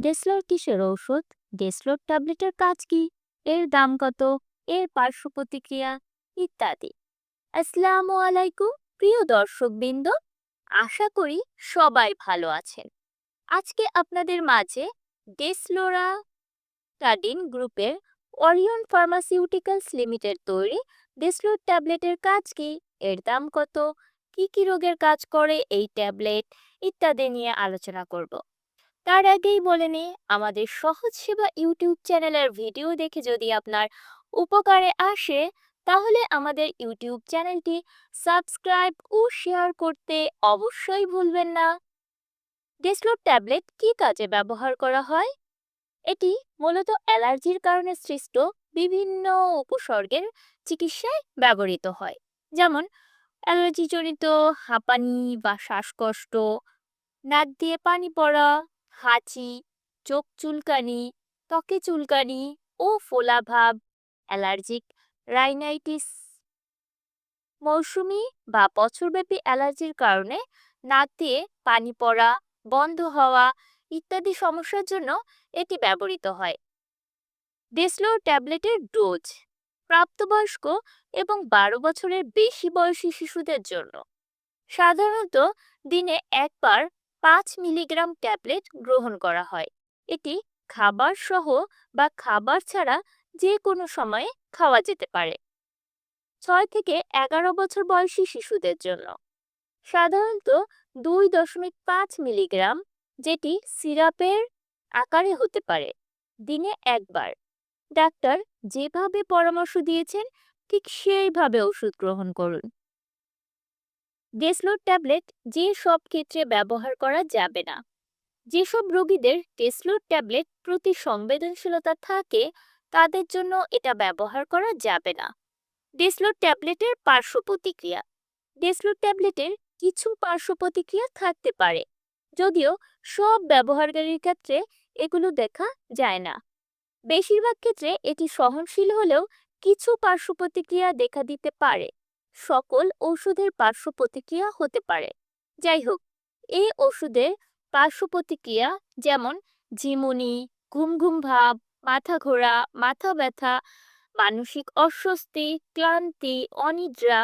ডেসলর কিসের ঔষধ? ডেসলর ট্যাবলেটের কাজ কি? এর দাম কত? এর পার্শ্ব প্রতিক্রিয়া? ইত্যাদি। আসসালামু আলাইকুম, প্রিয় দর্শকবৃন্দ। আশা করি সবাই ভালো আছেন। আজকে আপনাদের মাঝে ডেসলোরা টাডিন গ্রুপের অরিয়ন ফার্মাসিউটিক্যালস লিমিটেড তৈরি ডেসলোর ট্যাবলেটের কাজ কি? এর দাম কত? কি কি রোগের কাজ করে এই ট্যাবলেট? ইত্যাদি নিয়ে আলোচনা করব। তার আগেই বলে নিই, আমাদের সহজ সেবা ইউটিউব চ্যানেলের ভিডিও দেখে যদি আপনার উপকারে আসে, তাহলে আমাদের ইউটিউব চ্যানেলটি সাবস্ক্রাইব ও শেয়ার করতে অবশ্যই ভুলবেন না। ডেসলোর ট্যাবলেট কি কাজে ব্যবহার করা হয়? এটি মূলত অ্যালার্জির কারণে সৃষ্ট বিভিন্ন উপসর্গের চিকিৎসায় ব্যবহৃত হয়। যেমন, অ্যালার্জিজনিত হাঁপানি বা শ্বাসকষ্ট, নাক দিয়ে পানি পড়া হাঁচি, চোখ চুলকানি, ত্বকে চুলকানি ও ফোলাভাব অ্যালার্জিক রাইনাইটিস। মৌসুমি বা বছরব্যাপী অ্যালার্জির কারণে নাক দিয়ে পানি পড়া, বন্ধ হওয়া ইত্যাদি সমস্যার জন্য এটি ব্যবহৃত হয়। ডেসলোর ট্যাবলেটের ডোজ প্রাপ্তবয়স্ক এবং বারো বছরের বেশি বয়সী শিশুদের জন্য। সাধারণত দিনে একবার পাঁচ মিলিগ্রাম ট্যাবলেট গ্রহণ করা হয়। এটি খাবার সহ বা খাবার ছাড়া যে কোনো সময়ে খাওয়া যেতে পারে। ছয় থেকে এগারো বছর বয়সী শিশুদের জন্য। সাধারণত দুই দশমিক পাঁচ মিলিগ্রাম, যেটি সিরাপের আকারে হতে পারে, দিনে একবার। ডাক্তার যেভাবে পরামর্শ দিয়েছেন, ঠিক সেইভাবে ওষুধ গ্রহণ করুন। ডেসলোর ট্যাবলেট যে সব ক্ষেত্রে ব্যবহার করা যাবে না। যেসব রোগীদের ডেসলোর ট্যাবলেট প্রতি সংবেদনশীলতা থাকে, তাদের জন্য এটা ব্যবহার করা যাবে না। ডেসলোর ট্যাবলেটের পার্শ্ব প্রতিক্রিয়া। ডেসলোর ট্যাবলেটের কিছু পার্শ্ব প্রতিক্রিয়া থাকতে পারে, যদিও সব ব্যবহারকারীর ক্ষেত্রে এগুলো দেখা যায় না। বেশিরভাগ ক্ষেত্রে এটি সহনশীল হলেও কিছু পার্শ্ব প্রতিক্রিয়া দেখা দিতে পারে। সকল ওষুধের পার্শ্ব প্রতিক্রিয়া হতে পারে। যাই হোক এই ওষুধের পার্শ্ব প্রতিক্রিয়া যেমন ঝিমুনি ঘুম ঘুম ভাব, মাথা ঘোরা, মাথা ব্যথা, মানসিক অস্বস্তি, ক্লান্তি, অনিদ্রা,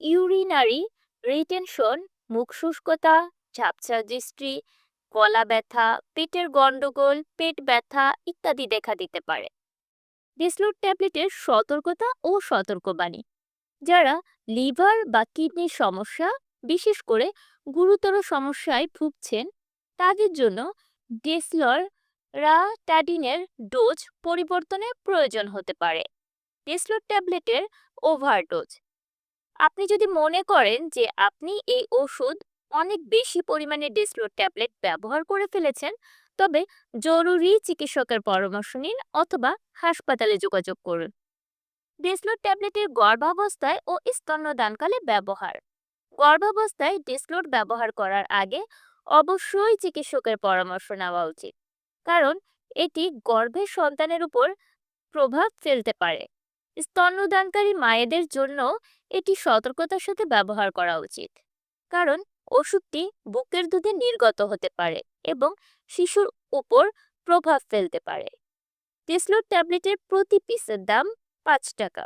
ইউরিনারি রিটেনশন, মুখ শুষ্কতা, ঝাপসা দৃষ্টি, গলা ব্যথা, পেটের গন্ডগোল, পেট ব্যথা ইত্যাদি দেখা দিতে পারে। ডেসলোর ট্যাবলেটের সতর্কতা ও সতর্কবাণী। যারা লিভার বা কিডনির সমস্যা, বিশেষ করে গুরুতর সমস্যায় ভুগছেন, তাদের জন্য ডেসলর রাটাডিনের ডোজ পরিবর্তনের প্রয়োজন হতে পারে। ডেসলর ট্যাবলেটের ওভারডোজ। আপনি যদি মনে করেন যে আপনি এই ওষুধ অনেক বেশি পরিমাণে ডেসলোর ট্যাবলেট ব্যবহার করে ফেলেছেন, তবে জরুরি চিকিৎসকের পরামর্শ নিন অথবা হাসপাতালে যোগাযোগ করুন। ডেসলোর ট্যাবলেটের গর্ভাবস্থায় ও স্তন্যদানকালে ব্যবহার। গর্ভাবস্থায় ডেসলোর ব্যবহার করার আগে অবশ্যই চিকিৎসকের পরামর্শ নেওয়া উচিত। কারণ এটি গর্ভের সন্তানের উপর প্রভাব ফেলতে পারে। স্তন্যদানকারী মায়েদের জন্য এটি সতর্কতার সাথে ব্যবহার করা উচিত। কারণ ওষুধটি বুকের দুধে নির্গত হতে পারে এবং শিশুর উপর প্রভাব ফেলতে পারে। টেসলোর ট্যাবলেটের প্রতি পিসের দাম পাঁচ টাকা।